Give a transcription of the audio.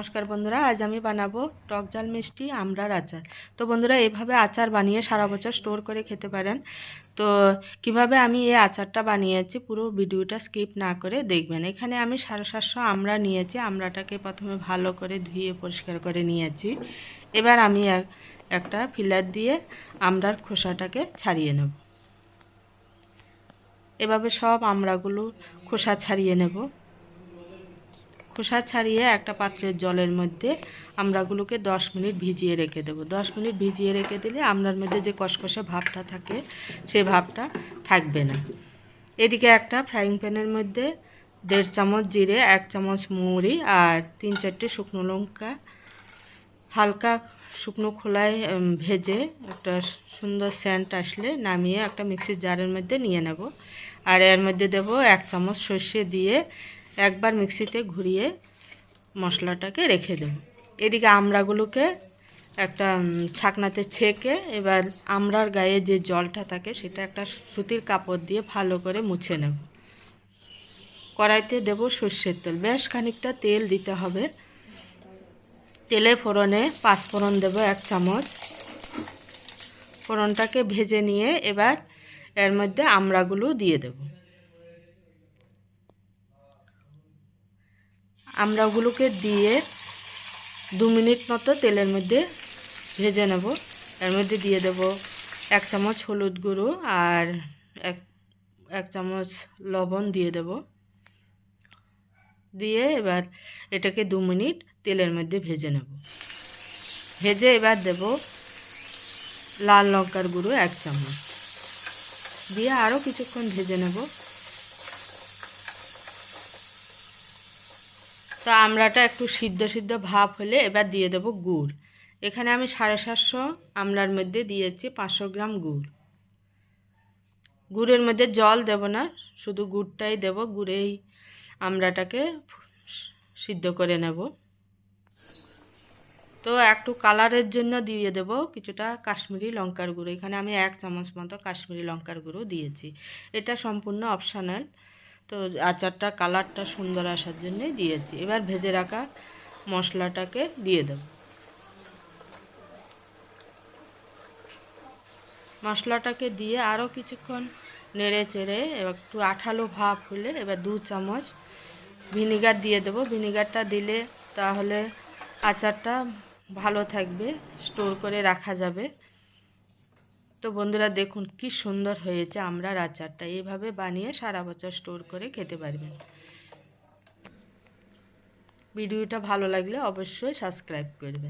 নমস্কার বন্ধুরা, আজ আমি বানাবো টক জাল মিষ্টি আমড়ার আচার। তো বন্ধুরা, এভাবে আচার বানিয়ে সারা বছর স্টোর করে খেতে পারেন। তো কীভাবে আমি এই আচারটা বানিয়েছি পুরো ভিডিওটা স্কিপ না করে দেখবেন। এখানে আমি সাড়ে সাতশো আমরা নিয়েছি আমরাটাকে প্রথমে ভালো করে ধুয়ে পরিষ্কার করে নিয়েছি। এবার আমি এক- একটা ফিলার দিয়ে আমড়ার খোসাটাকে ছাড়িয়ে নেব। এভাবে সব আমরাগুলো খোসা ছাড়িয়ে নেব। খোসা ছাড়িয়ে একটা পাত্রের জলের মধ্যে আমড়াগুলোকে দশ মিনিট ভিজিয়ে রেখে দেবো। দশ মিনিট ভিজিয়ে রেখে দিলে আমড়ার মধ্যে যে কষকষে ভাবটা থাকে সেই ভাবটা থাকবে না। এদিকে একটা ফ্রাইং প্যানের মধ্যে দেড় চামচ জিরে, এক চামচ মৌরি আর তিন চারটে শুকনো লঙ্কা, হালকা শুকনো খোলায় ভেজে একটা সুন্দর স্যান্ট আসলে নামিয়ে একটা মিক্সির জারের মধ্যে নিয়ে নেব। আর এর মধ্যে দেব এক চামচ সর্ষে দিয়ে একবার মিক্সিতে ঘুরিয়ে মশলাটাকে রেখে দেব। এদিকে আমড়াগুলোকে একটা ছাকনাতে ছেঁকে এবার আমড়ার গায়ে যে জলটা থাকে সেটা একটা সুতির কাপড় দিয়ে ভালো করে মুছে নেব। কড়াইতে দেব সর্ষের তেল। বেশ খানিকটা তেল দিতে হবে। তেলে ফোড়নে পাঁচ ফোড়ন দেব এক চামচ। ফোড়নটাকে ভেজে নিয়ে এবার এর মধ্যে আমড়াগুলো দিয়ে দেব। আমড়াগুলোকে দিয়ে দু মিনিট মতো তেলের মধ্যে ভেজে নেব। এর মধ্যে দিয়ে দেব এক চামচ হলুদ গুঁড়ো আর এক এক চামচ লবণ দিয়ে দেব। দিয়ে এবার এটাকে দু মিনিট তেলের মধ্যে ভেজে নেব। ভেজে এবার দেব লাল লঙ্কার গুঁড়ো এক চামচ। দিয়ে আরও কিছুক্ষণ ভেজে নেব। তো আমড়াটা একটু সিদ্ধ সিদ্ধ ভাব হলে এবার দিয়ে দেব গুড়। এখানে আমি সাড়ে সাতশো আমড়ার মধ্যে দিয়েছি পাঁচশো গ্রাম গুড়। গুড়ের মধ্যে জল দেব না, শুধু গুড়টাই দেব গুড়েই আমড়াটাকে সিদ্ধ করে নেব। তো একটু কালারের জন্য দিয়ে দেব কিছুটা কাশ্মীরি লঙ্কার গুঁড়ো। এখানে আমি এক চামচ মতো কাশ্মীরি লঙ্কার গুঁড়ো দিয়েছি। এটা সম্পূর্ণ অপশানাল। তো আচারটা, কালারটা সুন্দর আসার জন্যই দিয়েছি। এবার ভেজে রাখা মশলাটাকে দিয়ে দেব। মশলাটাকে দিয়ে আরও কিছুক্ষণ নেড়ে চেড়ে এবার একটু আঠালো ভাব হলে এবার দু চামচ ভিনিগার দিয়ে দেবো। ভিনিগারটা দিলে তাহলে আচারটা ভালো থাকবে, স্টোর করে রাখা যাবে। তো বন্ধুরা দেখুন, কি সুন্দর হয়েছে আমরার আচারটা এইভাবে বানিয়ে সারা বছর স্টোর করে খেতে পারবেন। ভিডিওটা ভালো লাগলে অবশ্যই সাবস্ক্রাইব করবেন।